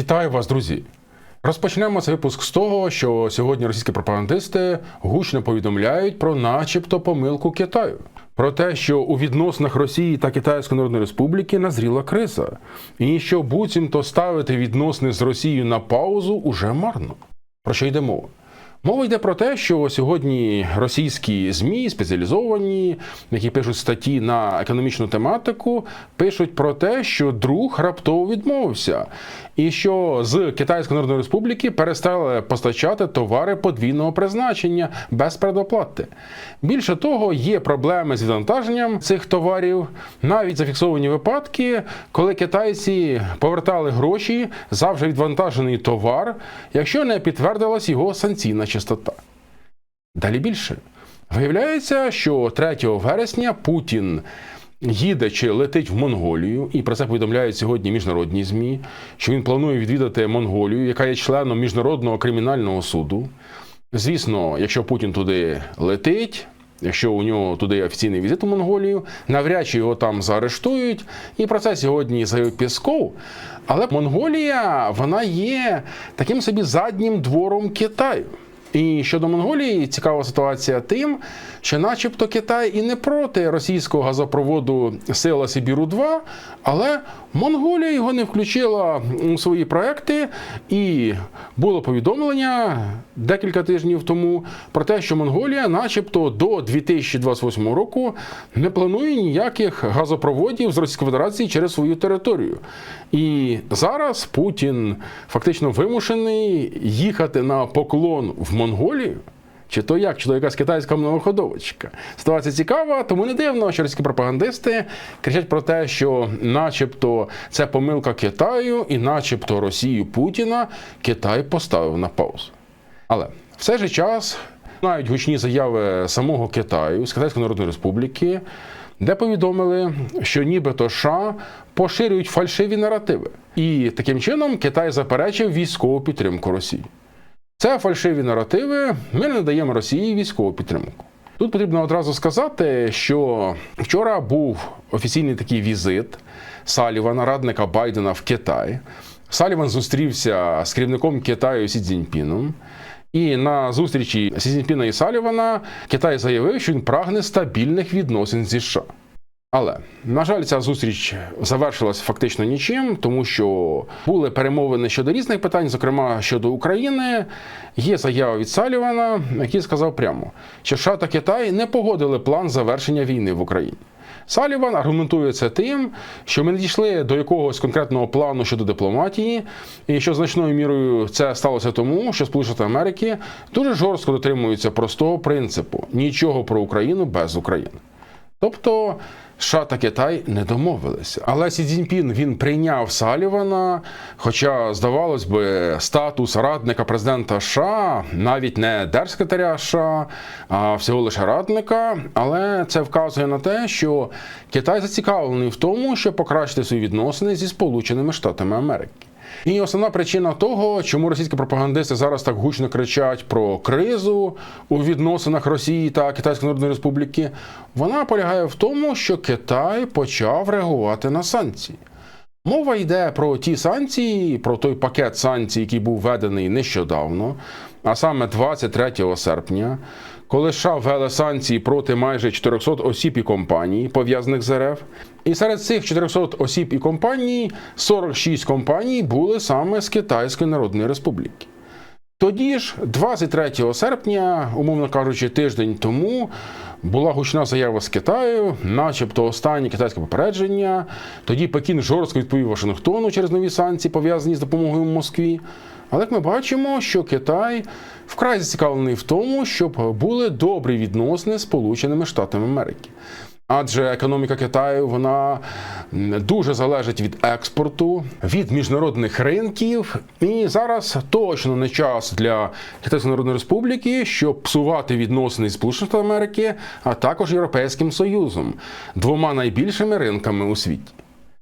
Вітаю вас, друзі! Розпочнемо цей випуск з того, що сьогодні російські пропагандисти гучно повідомляють про начебто помилку Китаю. Про те, що у відносинах Росії та Китайської Народної Республіки назріла криза, і що буцімто ставити відносини з Росією на паузу уже марно. Про що йде мова? Мова йде про те, що сьогодні російські змі спеціалізовані, які пишуть статті на економічну тематику, пишуть про те, що друг раптово відмовився, і що з Китайської Народної Республіки перестали постачати товари подвійного призначення без предоплати. Більше того, є проблеми з відвантаженням цих товарів, навіть зафіксовані випадки, коли китайці повертали гроші за вже відвантажений товар, якщо не підтвердилась його санкційна частота. Далі більше. Виявляється, що 3 вересня Путін їде чи летить в Монголію, і про це повідомляють сьогодні міжнародні ЗМІ, що він планує відвідати Монголію, яка є членом Міжнародного кримінального суду. Звісно, якщо Путін туди летить. Якщо у нього туди офіційний візит у Монголію, навряд чи його там заарештують. І про це сьогодні заявив Пісков. Але Монголія вона є таким собі заднім двором Китаю. І щодо Монголії, цікава ситуація тим, що, начебто, Китай і не проти російського газопроводу Сила Сибіру 2 але Монголія його не включила у свої проекти, і було повідомлення декілька тижнів тому про те, що Монголія, начебто, до 2028 року не планує ніяких газопроводів з Російської Федерації через свою територію. І зараз Путін фактично вимушений їхати на поклон в Монголію. Чи то як, чи то якась китайська многоходовочка. Ситуація цікава, тому не дивно, що російські пропагандисти кричать про те, що, начебто, це помилка Китаю, і начебто Росію Путіна Китай поставив на паузу. Але в цей же час мають гучні заяви самого Китаю з Китайської Народної Республіки, де повідомили, що нібито США поширюють фальшиві наративи, і таким чином Китай заперечив військову підтримку Росії. Це фальшиві наративи. Ми не даємо Росії військову підтримку. Тут потрібно одразу сказати, що вчора був офіційний такий візит Салівана, радника Байдена в Китай. Саліван зустрівся з керівником Китаю Сі Цзіньпіном. І на зустрічі Сі Цзіньпіна і Салівана Китай заявив, що він прагне стабільних відносин зі США. Але на жаль, ця зустріч завершилась фактично нічим, тому що були перемовини щодо різних питань, зокрема щодо України. Є заява від Салівана, який сказав прямо, що США та Китай не погодили план завершення війни в Україні. Саліван аргументує це тим, що ми не дійшли до якогось конкретного плану щодо дипломатії, і що значною мірою це сталося тому, що Сполучені Америки дуже жорстко дотримуються простого принципу нічого про Україну без України. Тобто США та Китай не домовилися. Але Сі Цзіньпін він прийняв Салівана, хоча, здавалось би, статус радника президента США, навіть не держсекретаря США, а всього лише радника. Але це вказує на те, що Китай зацікавлений в тому, щоб покращити свої відносини зі Сполученими Штатами Америки. І основна причина того, чому російські пропагандисти зараз так гучно кричать про кризу у відносинах Росії та Китайської Народної Республіки, вона полягає в тому, що Китай почав реагувати на санкції. Мова йде про ті санкції, про той пакет санкцій, який був введений нещодавно, а саме 23 серпня, коли США ввели санкції проти майже 400 осіб і компаній, пов'язаних з РФ. І серед цих 400 осіб і компаній 46 компаній були саме з Китайської Народної Республіки. Тоді ж, 23 серпня, умовно кажучи, тиждень тому була гучна заява з Китаю, начебто останнє китайське попередження. Тоді Пекін жорстко відповів Вашингтону через нові санкції, пов'язані з допомогою Москві. Але як ми бачимо, що Китай вкрай зацікавлений в тому, щоб були добрі відносини з Сполученими Штатами Америки. Адже економіка Китаю вона дуже залежить від експорту, від міжнародних ринків. І зараз точно не час для Китайської Народної Республіки, щоб псувати відносини з Сполучених Америки, а також Європейським Союзом, двома найбільшими ринками у світі.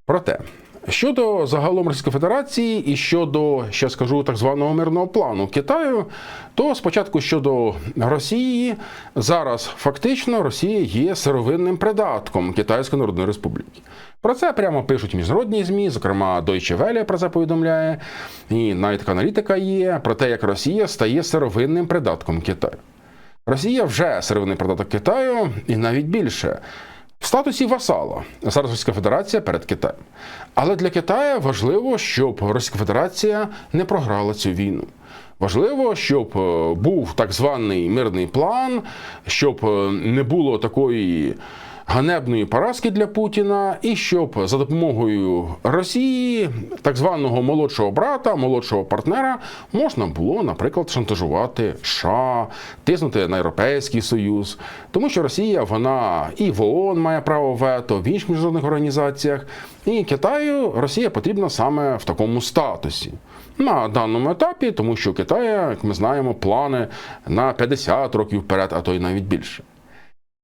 Проте Щодо загалом Російської Федерації і щодо, ще скажу, так званого мирного плану Китаю, то спочатку щодо Росії, зараз фактично Росія є сировинним придатком Китайської Народної Республіки. Про це прямо пишуть міжнародні ЗМІ, зокрема Deutsche Welle про це повідомляє, і навіть така аналітика є про те, як Росія стає сировинним придатком Китаю. Росія вже сировинний придаток Китаю, і навіть більше. В статусі васала зараз Російська Федерація перед Китаєм. Але для Китаю важливо, щоб Російська Федерація не програла цю війну. Важливо, щоб е, був так званий мирний план, щоб е, не було такої ганебної поразки для Путіна, і щоб за допомогою Росії, так званого молодшого брата, молодшого партнера, можна було, наприклад, шантажувати США, тиснути на Європейський Союз, тому що Росія вона і в ООН має право вето, в інших міжнародних організаціях, і Китаю Росія потрібна саме в такому статусі. На даному етапі, тому що у Китаю, як ми знаємо, плани на 50 років вперед, а то й навіть більше.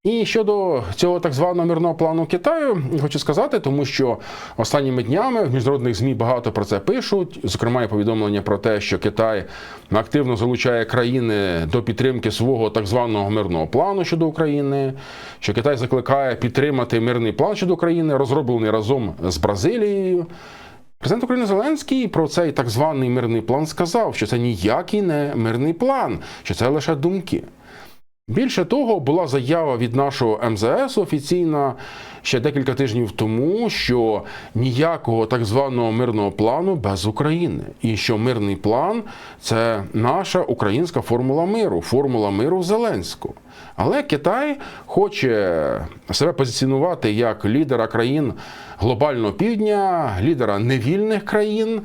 І щодо цього так званого мирного плану Китаю, хочу сказати, тому що останніми днями в міжнародних змі багато про це пишуть. Зокрема, є повідомлення про те, що Китай активно залучає країни до підтримки свого так званого мирного плану щодо України, що Китай закликає підтримати мирний план щодо України, розроблений разом з Бразилією. Президент України Зеленський про цей так званий мирний план сказав, що це ніякий не мирний план, що це лише думки. Більше того, була заява від нашого МЗС офіційна ще декілька тижнів тому, що ніякого так званого мирного плану без України, і що мирний план це наша українська формула миру, формула миру Зеленського. Але Китай хоче себе позиціонувати як лідера країн глобального півдня, лідера невільних країн.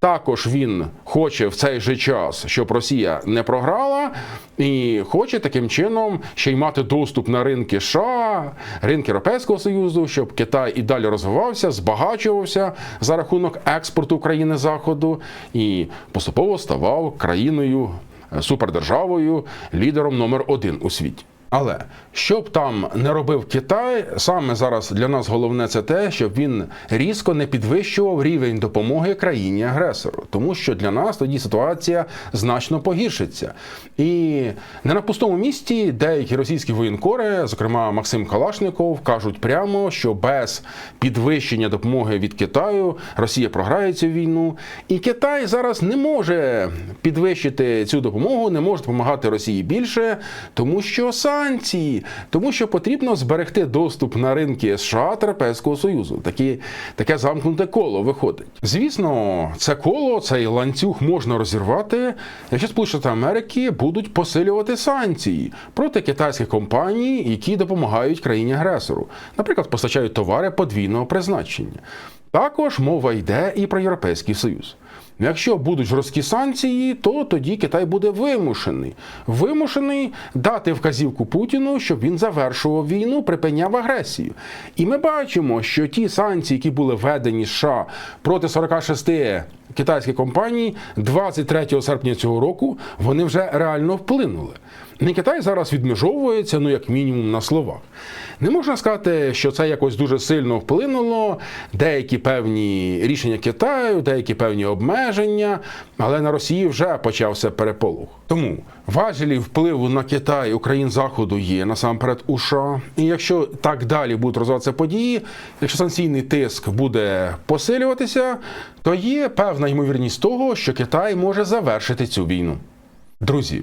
Також він хоче в цей же час, щоб Росія не програла, і хоче таким чином ще й мати доступ на ринки США, ринки Європейського Союзу, щоб Китай і далі розвивався, збагачувався за рахунок експорту країни Заходу і поступово ставав країною супердержавою, лідером номер один у світі. Але що б там не робив Китай, саме зараз для нас головне це те, щоб він різко не підвищував рівень допомоги країні агресору, тому що для нас тоді ситуація значно погіршиться. І не на пустому місці деякі російські воєнкори, зокрема Максим Калашников, кажуть прямо, що без підвищення допомоги від Китаю Росія програє цю війну, і Китай зараз не може підвищити цю допомогу, не може допомагати Росії більше, тому що сам санкції, тому що потрібно зберегти доступ на ринки США та Європейського Союзу. Такі, таке замкнуте коло виходить. Звісно, це коло, цей ланцюг можна розірвати, якщо Сполучені Америки будуть посилювати санкції проти китайських компаній, які допомагають країні агресору, наприклад, постачають товари подвійного призначення. Також мова йде і про Європейський Союз. Якщо будуть жорсткі санкції, то тоді Китай буде вимушений вимушений дати вказівку Путіну, щоб він завершував війну, припиняв агресію. І ми бачимо, що ті санкції, які були введені США проти 46 китайських компаній, 23 серпня цього року, вони вже реально вплинули. Не Китай зараз відмежовується, ну як мінімум на словах. Не можна сказати, що це якось дуже сильно вплинуло. Деякі певні рішення Китаю, деякі певні обмеження, але на Росії вже почався переполох. Тому важелі впливу на Китай Україн Заходу є насамперед у США. І якщо так далі будуть розвиватися події, якщо санкційний тиск буде посилюватися, то є певна ймовірність того, що Китай може завершити цю війну. Друзі,